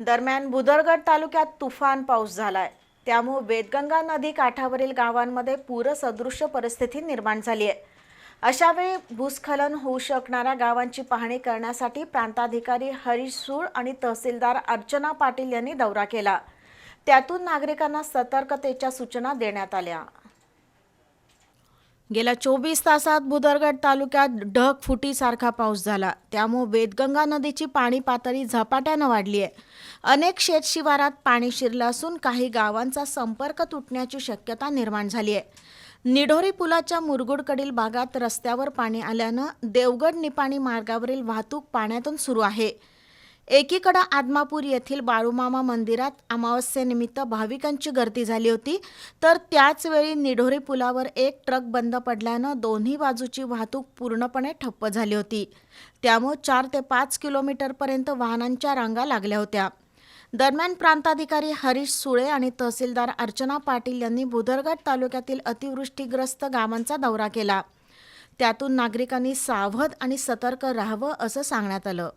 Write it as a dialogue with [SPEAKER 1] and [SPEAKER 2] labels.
[SPEAKER 1] दरम्यान बुदरगड तालुक्यात तुफान पाऊस झालाय. त्यामुळे वेदगंगा नदी काठावरील गावांमध्ये पूरसदृश्य परिस्थिती निर्माण झाली आहे. अशावेळी भूस्खलन होऊ शकणाऱ्या गावांची पाहणी करण्यासाठी प्रांताधिकारी हरीश सूळ आणि तहसीलदार अर्चना पाटील यांनी दौरा केला. त्यातून नागरिकांना सतर्कतेच्या सूचना देण्यात आल्या. गेल्या चोवीस तासात बुदरगड तालुक्यात ढग फुटीसारखा पाऊस झाला. त्यामुळे वेदगंगा नदीची पाणी पातळी झपाट्यानं वाढली आहे. अनेक शेतशिवारात पाणी शिरलं असून काही गावांचा संपर्क तुटण्याची शक्यता निर्माण झाली आहे. निढोरी पुलाच्या मुरगुडकडील भागात रस्त्यावर पाणी आल्यानं देवगड निपाणी मार्गावरील वाहतूक पाण्यातून सुरू आहे. एकीकडं आदमापूर येथील बाळूमामा मंदिरात अमावस्येनिमित्त भाविकांची गर्दी झाली होती तर त्याचवेळी निढोरी पुलावर एक ट्रक बंद पडल्यानं दोन्ही बाजूची वाहतूक पूर्णपणे ठप्प झाली होती. त्यामुळे चार ते पाच किलोमीटरपर्यंत वाहनांच्या रांगा लागल्या होत्या. दरम्यान प्रांताधिकारी हरीश सुळे आणि तहसीलदार अर्चना पाटील यांनी भुदरगड तालुक्यातील अतिवृष्टीग्रस्त गावांचा दौरा केला. त्यातून नागरिकांनी सावध आणि सतर्क राहावं असं सांगण्यात आलं.